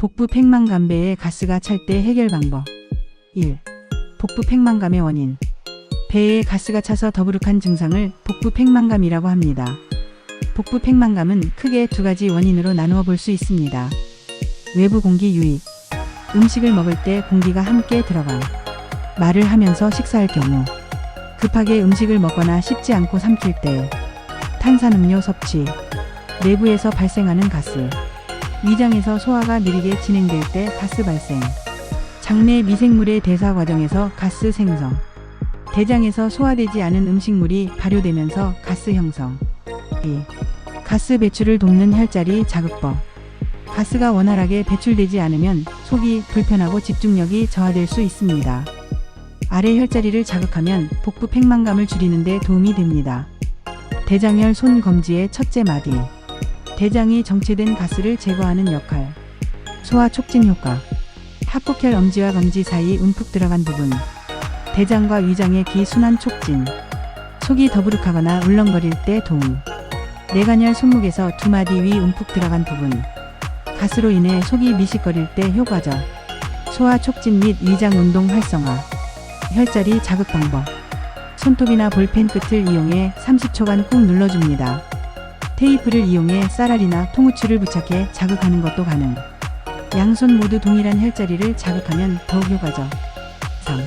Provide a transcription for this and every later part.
복부 팽만감배의 가스가 찰 때 해결 방법. 1. 복부 팽만감의 원인. 배에 가스가 차서 더부룩한 증상을 복부 팽만감이라고 합니다. 복부 팽만감은 크게 두 가지 원인으로 나누어 볼 수 있습니다. 외부 공기 유입 음식을 먹을 때 공기가 함께 들어가 말을 하면서 식사할 경우. 급하게 음식을 먹거나 씹지 않고 삼킬 때. 탄산음료 섭취. 내부에서 발생하는 가스 위장에서 소화가 느리게 진행될 때 가스 발생 장내 미생물의 대사 과정에서 가스 생성 대장에서 소화되지 않은 음식물이 발효되면서 가스 형성 2. 가스 배출을 돕는 혈자리 자극법 가스가 원활하게 배출되지 않으면 속이 불편하고 집중력이 저하될 수 있습니다. 아래 혈자리를 자극하면 복부 팽만감을 줄이는 데 도움이 됩니다. 대장혈 손 검지의 첫째 마디. 대장이 정체된 가스를 제거하는 역할. 소화 촉진 효과. 합곡혈 엄지와 검지 사이 움푹 들어간 부분. 대장과 위장의 기순환 촉진. 속이 더부룩하거나 울렁거릴 때 도움. 뇌관열 손목에서 두 마디 위 움푹 들어간 부분. 가스로 인해 속이 미식거릴 때 효과적. 소화 촉진 및 위장 운동 활성화. 혈자리 자극 방법. 손톱이나 볼펜 끝을 이용해 30초간 꾹 눌러줍니다. 테이프를 이용해 쌀알이나 통후추를 부착해 자극하는 것도 가능. 양손 모두 동일한 혈자리를 자극하면 더욱 효과적. 3.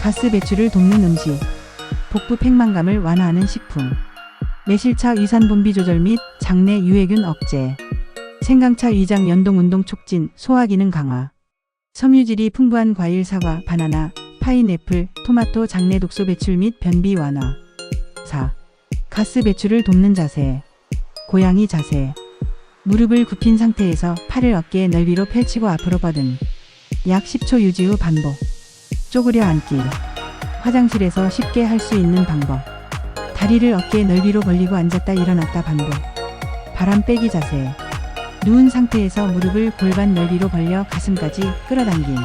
가스 배출을 돕는 음식. 복부 팽만감을 완화하는 식품. 매실차 위산 분비 조절 및 장내 유해균 억제. 생강차 위장 연동 운동 촉진, 소화 기능 강화. 섬유질이 풍부한 과일 사과, 바나나, 파인애플, 토마토 장내 독소 배출 및 변비 완화. 4. 가스 배출을 돕는 자세. 고양이 자세. 무릎을 굽힌 상태에서 팔을 어깨 넓이로 펼치고 앞으로 뻗은. 약 10초 유지 후 반복. 쪼그려 앉기. 화장실에서 쉽게 할 수 있는 방법. 다리를 어깨 넓이로 벌리고 앉았다 일어났다 반복. 바람 빼기 자세. 누운 상태에서 무릎을 골반 넓이로 벌려 가슴까지 끌어당김.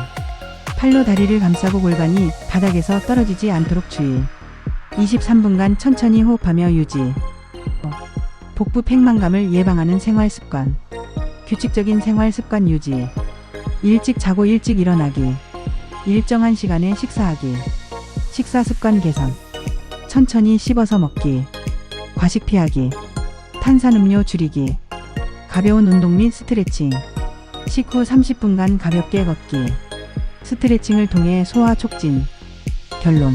팔로 다리를 감싸고 골반이 바닥에서 떨어지지 않도록 주의. 23분간 천천히 호흡하며 유지. 복부 팽만감을 예방하는 생활 습관. 규칙적인 생활 습관 유지. 일찍 자고 일찍 일어나기. 일정한 시간에 식사하기. 식사 습관 개선. 천천히 씹어서 먹기. 과식 피하기. 탄산음료 줄이기. 가벼운 운동 및 스트레칭. 식후 30분간 가볍게 걷기. 스트레칭을 통해 소화 촉진. 결론.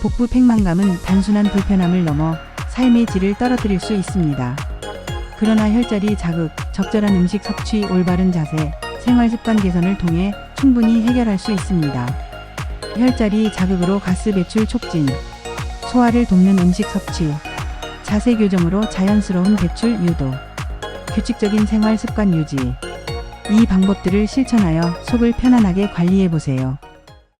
복부 팽만감은 단순한 불편함을 넘어 삶의 질을 떨어뜨릴 수 있습니다. 그러나 혈자리 자극, 적절한 음식 섭취, 올바른 자세, 생활 습관 개선을 통해 충분히 해결할 수 있습니다. 혈자리 자극으로 가스 배출 촉진, 소화를 돕는 음식 섭취, 자세 교정으로 자연스러운 배출 유도, 규칙적인 생활 습관 유지. 이 방법들을 실천하여 속을 편안하게 관리해 보세요.